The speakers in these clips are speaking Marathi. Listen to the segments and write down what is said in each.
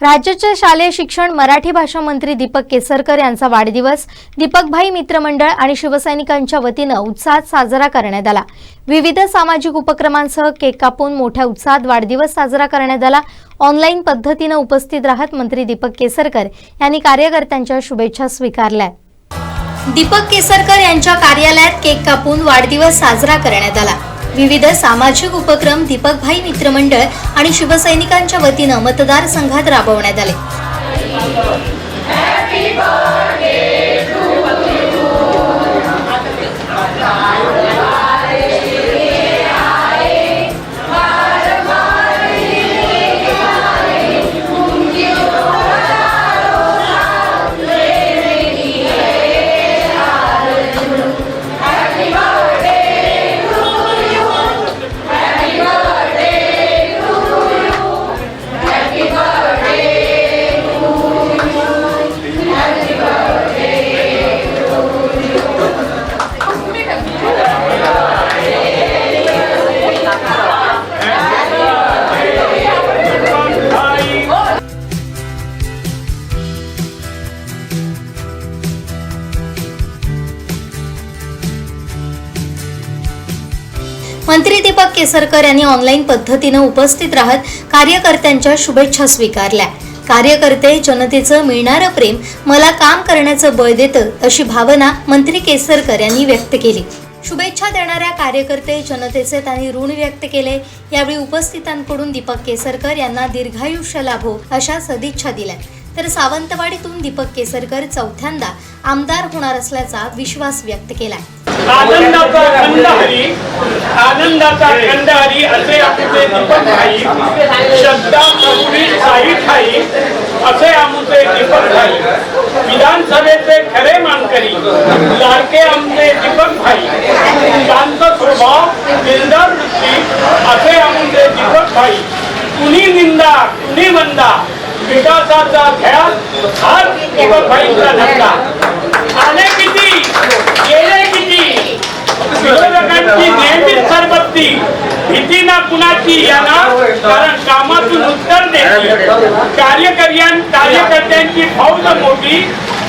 राज्याचे शालेय शिक्षण मराठी भाषा मंत्री दीपक केसरकर यांचा वाढदिवस. दीपकभाई मित्रमंडळ आणि शिवसैनिकांच्या वतीनं उत्साहात साजरा करण्यात आला. विविध सामाजिक उपक्रमांसह केक कापून मोठ्या उत्साहात वाढदिवस साजरा करण्यात आला. ऑनलाईन पद्धतीनं उपस्थित राहत मंत्री दीपक केसरकर यांनी कार्यकर्त्यांच्या शुभेच्छा स्वीकारल्या. दीपक केसरकर यांच्या कार्यालयात केक कापून वाढदिवस साजरा करण्यात आला. विविध सामाजिक उपक्रम दीपकभाई मित्रमंडळ आणि शिवसैनिकांच्या वतीनं मतदारसंघात राबवण्यात आले. मंत्री दीपक केसरकर यांनी ऑनलाईन पद्धतीनं उपस्थित राहत कार्यकर्त्यांच्या शुभेच्छा स्वीकारल्या. कार्यकर्ते जनतेचं मिळणारं प्रेम मला काम करण्याचं बळ देतं अशी भावना मंत्री केसरकर यांनी व्यक्त केली. शुभेच्छा देणाऱ्या कार्यकर्ते जनतेचे त्यांनी ऋण व्यक्त केले. यावेळी उपस्थितांकडून दीपक केसरकर यांना दीर्घायुष्य लाभो अशा सदिच्छा दिल्या. तर सावंतवाडीतून दीपक केसरकर चौथ्यांदा आमदार होणार असल्याचा विश्वास व्यक्त केलाय. आनंदाचा खंडहरी आनंदाचा खंडहरी असे आमचे दीपक भाई श्रद्धा प्रभुरी साई ठाई असे आमचे दीपक भाई विधानसभेचे खरे मानकरी लाडके आमचे दीपक भाई शांत स्वभाव दिलदार वृत्ती असे आमचे दीपक भाई कुणी निंदा कुणी मंदा विकासाचा ध्यास हाच दीपक भाईचा धंदा आले किती? विरोधकांची नेहमीच सरबत्ती. भीती ना कुणाची याला कारण कामातून उत्तर देते कार्यकर्त्यां कार्यकर्त्यांची फौज मोठी.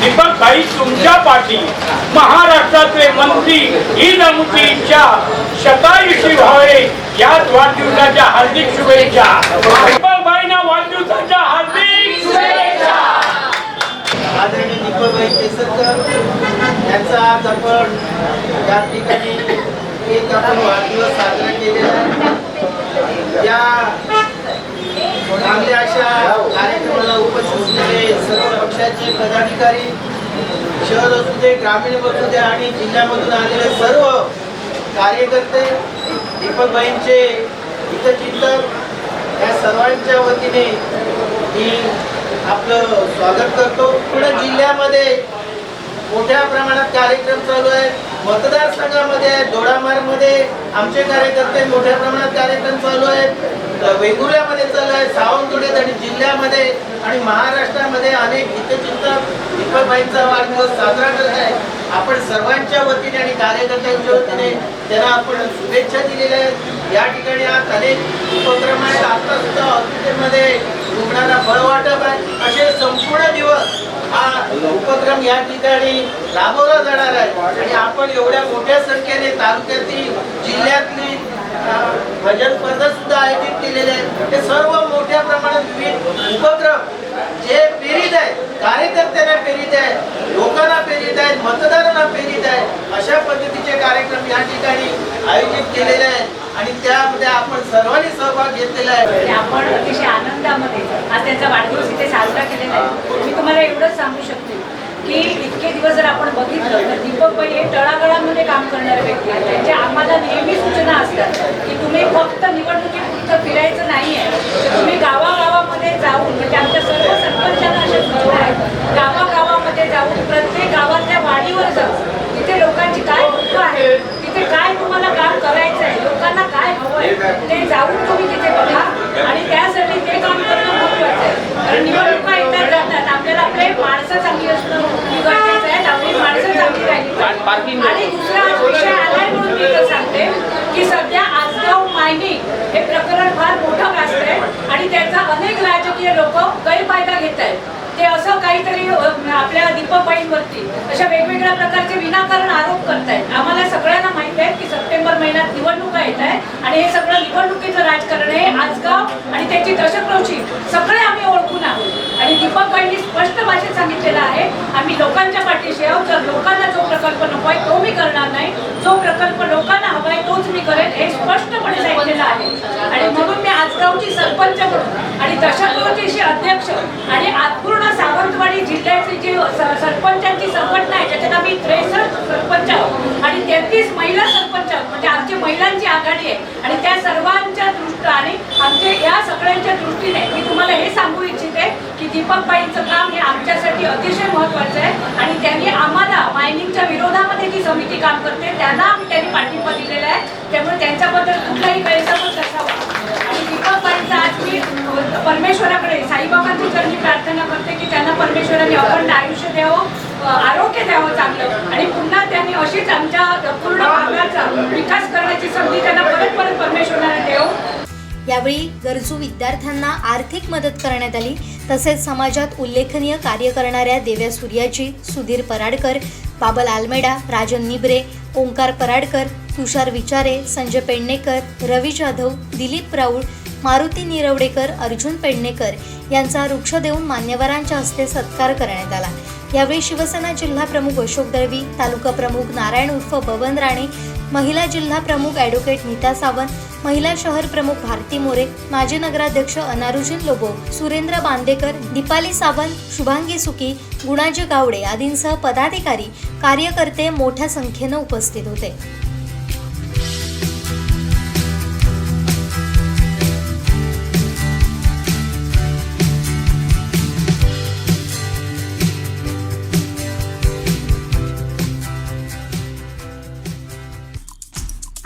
दीपक भाई तुमच्या पाठी. महाराष्ट्राचे मंत्री ही नमुची इच्छा शतायुषी व्हावे याच वाढदिवसाच्या हार्दिक शुभेच्छा. दीपक भाईना वाढदिवसाच्या हार्दिक शुभेच्छा. आदरणीय दीपकभाई केसरकर त्यांचा आज आपण या ठिकाणी एक आपण वाढदिवस साजरा केलेला आहे. या चांगल्या अशा कार्यक्रमाला उपस्थित असलेले सर्व पक्षाचे पदाधिकारी शहर असू दे ग्रामीण असू दे आणि जिल्ह्यामधून आलेले सर्व कार्यकर्ते दीपकबाईंचे हितचिंतक या सर्वांच्या वतीने मी आपलं स्वागत करतो. पुणे जिल्ह्यामध्ये मोठ्या प्रमाणात कार्यक्रम चालू आहे. मतदारसंघामध्ये दोडामार्गमध्ये आमचे कार्यकर्ते मोठ्या प्रमाणात कार्यक्रम चालू आहेत. वेंगुर्ल्यामध्ये चालू आहे सावंतवाडीत आणि जिल्ह्यामध्ये आणि महाराष्ट्रामध्ये अनेक हितचिंतक दीपकबाईंचा वाढदिवस साजरा करत आहे. आपण सर्वांच्या वतीने आणि कार्यकर्त्यांच्या वतीने त्यांना आपण शुभेच्छा दिलेल्या आहेत. या ठिकाणी आज अनेक उपक्रम आहेत. आता सुद्धा हॉस्पिटलमध्ये रुग्णांना फळ वाटप आहे. असे संपूर्ण दिवस हा उपक्रम या ठिकाणी राबवला जाणार आहे. आणि आपण एवढ्या मोठ्या संख्येने तालुक्यातील जिल्ह्यातली भजन स्पर्धा सुद्धा आयोजित केलेले आहेत. हे सर्व मोठ्या प्रमाणात विविध उपक्रम जे प्रेरित आहेत कार्यकर्त्यांना प्रेरित आहेत लोकांना प्रेरित आहेत मतदारांना प्रेरित आहेत अशा पद्धतीचे कार्यक्रम या ठिकाणी आयोजित केलेले आहेत. आणि त्यामध्ये आपण सर्वांनी सहभाग घेतलेला आहे. आणि आपण अतिशय आनंदामध्ये आज त्यांचा वाढदिवस इथे साजरा केलेला आहे. मी तुम्हाला एवढंच सांगू शकते की इतके दिवस जर आपण बघितलं तर दीपक हे तळागाळामध्ये काम करणारे व्यक्ती आहेत. त्यांच्या आम्हाला नेहमी सूचना असतात की तुम्ही फक्त निवडणुकीपुरतं फिरायचं नाही आहे तर तुम्ही गावागावामध्ये जाऊन म्हणजे आमच्या सर्व सरपंचांना अशा सूचना आहेत. गावागावामध्ये जाऊन प्रत्येक गावातल्या वाडीवर जाऊन तिथे लोकांची काय दुःख आहे तिथे काय तुम्हाला काम करायचं आहे लोकांना काय हवं आहे ते जाऊन तुम्ही तिथे बघा आणि त्यासाठी ते काम करणं महत्वाचं आहे कारण निवडणुका येतात जातात आपल्याला आपले माणसं चांगली असणं गरजेचं आहे आपली माणसं चांगली राहिली पाहिजे. आणि दुसरा विषय आलाय म्हणून मी तर सांगते की सध्या आजगाव मायनिंग हे प्रकरण फार मोठं गाजतंय आणि त्याचा अनेक राजकीय लोक काहीतरी अ, आपल्या दीपकबाईंवरती अशा वेगवेगळ्या प्रकारचे विनाकारण आरोप करतायत. आम्हाला सगळ्यांना माहिती आहे की सप्टेंबर महिन्यात निवडणुका येत आहे आणि हे सगळं निवडणुकीचं राजकारण आहे आजगाव आणि त्याची दशक्रवशी सगळे आम्ही ओळखून आहोत. आणि दीपकबाईंनी स्पष्ट भाषेत सांगितलेलं आहे आम्ही लोकांच्या पाठीशी आहोत. जर लोकांना जो प्रकल्प नको आहे तो मी करणार नाही. जो प्रकल्प लोकांना हवा आहे तोच मी करेन हे स्पष्टपणे सांगितलेलं आहे. आणि म्हणून मी आजगावची सरपंच म्हणून आणि दशक्रवशीची अध्यक्ष आणि आतपूर्ण आम्ही त्रेसष्ट सरपंच आहोत. आणि तेहतीस महिला सरपंच आहोत. म्हणजे आमची महिलांची आघाडी आहे. आणि त्या सर्वांच्या दृष्ट आणि आमच्या या सगळ्यांच्या दृष्टीने मी तुम्हाला हे सांगू इच्छिते की दीपकबाईंचं काम हे आमच्यासाठी अतिशय महत्त्वाचं आहे. आणि त्यांनी आम्हाला मायनिंगच्या विरोधामध्ये जी समिती काम करते त्यांना आम्ही त्यांनी पाठिंबा दिलेला आहे. त्यामुळे त्यांच्याबद्दल कुठलाही गैरसमज असावा आणि दीपकबाईंचा आज मी यावेळी गरजू विद्यार्थ्यांना आर्थिक मदत करण्यात आली. तसेच समाजात उल्लेखनीय कार्य करणाऱ्या देव्या सूर्याची सुधीर पराडकर बाबल आलमेडा राजन निबरे ओंकार पराडकर तुषार विचारे संजय पेडणेकर रवी जाधव दिलीप राऊळ मारुती निरवडेकर अर्जुन पेडणेकर यांचा वृक्ष देऊन मान्यवरांच्या हस्ते सत्कार करण्यात आला. यावेळी शिवसेना जिल्हा प्रमुख अशोक दळवी तालुका प्रमुख नारायण उर्फ बबन राणे महिला जिल्हा प्रमुख ॲडव्होकेट नीता सावंत महिला शहर प्रमुख भारती मोरे माजी नगराध्यक्ष अनारुजीन लोबो सुरेंद्र बांदेकर दीपाली सावंत शुभांगी सुकी गुणाजी गावडे आदींसह पदाधिकारी कार्यकर्ते मोठ्या संख्येनं उपस्थित होते.